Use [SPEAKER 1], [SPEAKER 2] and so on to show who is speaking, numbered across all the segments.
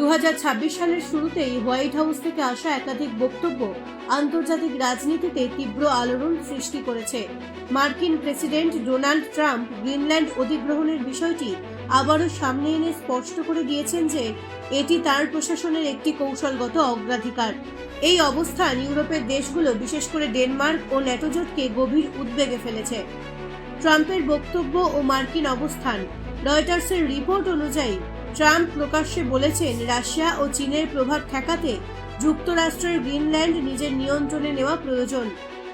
[SPEAKER 1] দু হাজার ছাব্বিশ সালের শুরুতেই হোয়াইট হাউস থেকে আসা একাধিক বক্তব্য আন্তর্জাতিক রাজনীতিতে তীব্র আলোড়ন সৃষ্টি করেছে। মার্কিন প্রেসিডেন্ট ডোনাল্ড ট্রাম্প গ্রিনল্যান্ড অধিগ্রহণের বিষয়টি আবারও সামনে এনে স্পষ্ট করে দিয়েছেন যে এটি তার প্রশাসনের একটি কৌশলগত অগ্রাধিকার। এই অবস্থান ইউরোপের দেশগুলো, বিশেষ করে ডেনমার্ক ও ন্যাটোজোটকে গভীর উদ্বেগে ফেলেছে। ট্রাম্পের বক্তব্য ও মার্কিন অবস্থান, রয়টার্সের রিপোর্ট অনুযায়ী ট্রাম্প প্রকাশ্যে বলেছেন, রাশিয়া ও চীনের প্রভাব ঠেকাতে যুক্তরাষ্ট্রের গ্রিনল্যান্ড নিজের নিয়ন্ত্রণে নেওয়া প্রয়োজন।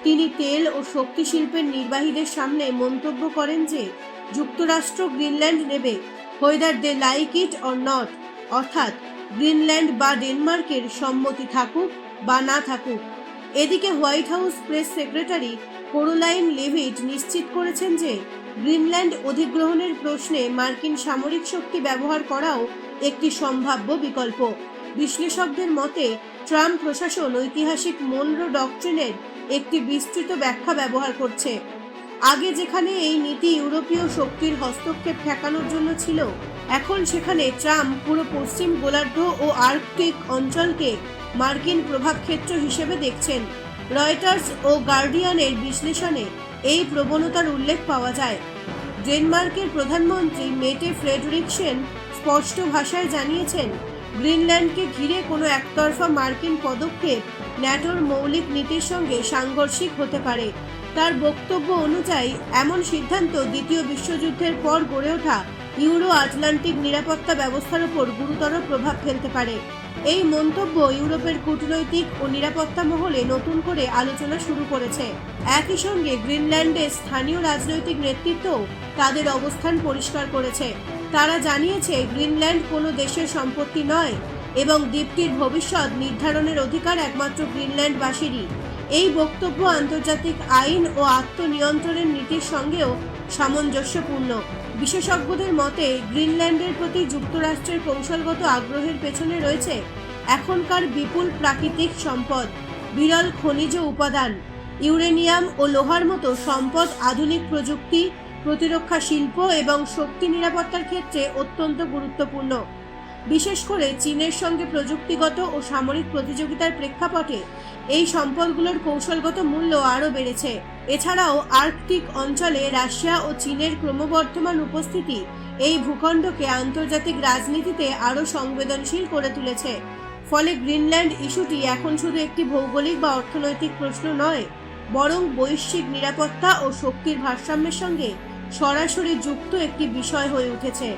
[SPEAKER 1] তিনি তেল ও শক্তি শিল্পের নির্বাহীদের সামনে মন্তব্য করেন যে, যুক্তরাষ্ট্র গ্রিনল্যান্ড নেবে, whether they like it or not, অর্থাৎ গ্রিনল্যান্ড বা ডেনমার্কের সম্মতি থাকুক বা না থাকুক। এদিকে White House press secretary Karoline Leavitt নিশ্চিত করেছেন যে গ্রিনল্যান্ড অধিগ্রহণের প্রশ্নে মার্কিন সামরিক শক্তি ব্যবহার করাও একটি সম্ভাব্য বিকল্প। বিশ্লেষকদের মতে, ট্রাম্প প্রশাসন ঐতিহাসিক মনরো ডকট্রিনের একটি বিস্তৃত ব্যাখ্যা ব্যবহার করছে। আগে যেখানে এই নীতি ইউরোপীয় শক্তির হস্তক্ষেপ ঠেকানোর জন্য ছিল, এখন সেখানে ট্রাম্প পুরো পশ্চিম গোলার্ধ ও আর্কটিক অঞ্চলকে মার্কিন প্রভাব ক্ষেত্র হিসেবে দেখছেন। রয়টার্স ও গার্ডিয়ানের বিশ্লেষণে এই প্রবণতার উল্লেখ পাওয়া যায়। ডেনমার্কের প্রধানমন্ত্রী মেটে ফ্রেডরিকসেন স্পষ্ট ভাষায় জানিয়েছেন, গ্রিনল্যান্ডকে ঘিরে কোনো একতরফা মার্কিন পদক্ষেপ ন্যাটোর মৌলিক নীতির সঙ্গে সাংঘর্ষিক হতে পারে। তার বক্তব্য অনুযায়ী, এমন সিদ্ধান্ত দ্বিতীয় বিশ্বযুদ্ধের পর গড়ে ওঠা ইউরো আটলান্টিক নিরাপত্তা ব্যবস্থার উপর গুরুতর প্রভাব ফেলতে পারে। এই মন্তব্য ইউরোপের কূটনৈতিক ও নিরাপত্তা মহলে নতুন করে আলোচনা শুরু করেছে। একই সঙ্গে গ্রিনল্যান্ডের স্থানীয় রাজনৈতিক নেতৃত্ব তাদের অবস্থান পরিষ্কার করেছে। তারা জানিয়েছে, গ্রিনল্যান্ড কোনো দেশের সম্পত্তি নয় এবং দ্বীপটির ভবিষ্যৎ নির্ধারণের অধিকার একমাত্র গ্রিনল্যান্ডবাসীরই। এই বক্তব্য আন্তর্জাতিক আইন ও আত্মনিয়ন্ত্রণের নীতির সঙ্গেও সামঞ্জস্যপূর্ণ। বিশেষজ্ঞদের মতে, গ্রিনল্যান্ডের প্রতি যুক্তরাষ্ট্রের কৌশলগত আগ্রহের পেছনে রয়েছে এখনকার বিপুল প্রাকৃতিক সম্পদ, বিরল খনিজ উপাদান, ইউরেনিয়াম ও লোহার মতো সম্পদ আধুনিক প্রযুক্তি, প্রতিরক্ষা শিল্প এবং শক্তি নিরাপত্তার ক্ষেত্রে অত্যন্ত গুরুত্বপূর্ণ। বিশেষ করে চীনের সঙ্গে প্রযুক্তিগত ও সামরিক প্রতিযোগিতার প্রেক্ষাপটে, এই সম্পদগুলোর কৌশলগত মূল্য আরও বেড়েছে। এছাড়াও, আর্কটিক অঞ্চলে রাশিয়া ও চীনের ক্রমবর্ধমান উপস্থিতি এই ভূখণ্ডকে আন্তর্জাতিক রাজনীতিতে আরও সংবেদনশীল করে তুলেছে। ফলে গ্রিনল্যান্ড ইস্যুটি এখন শুধু একটি ভৌগোলিক বা অর্থনৈতিক প্রশ্ন নয়, বরং বৈশ্বিক নিরাপত্তা ও শক্তির ভারসাম্যের সঙ্গে সরাসরি যুক্ত একটি বিষয় হয়ে উঠেছে।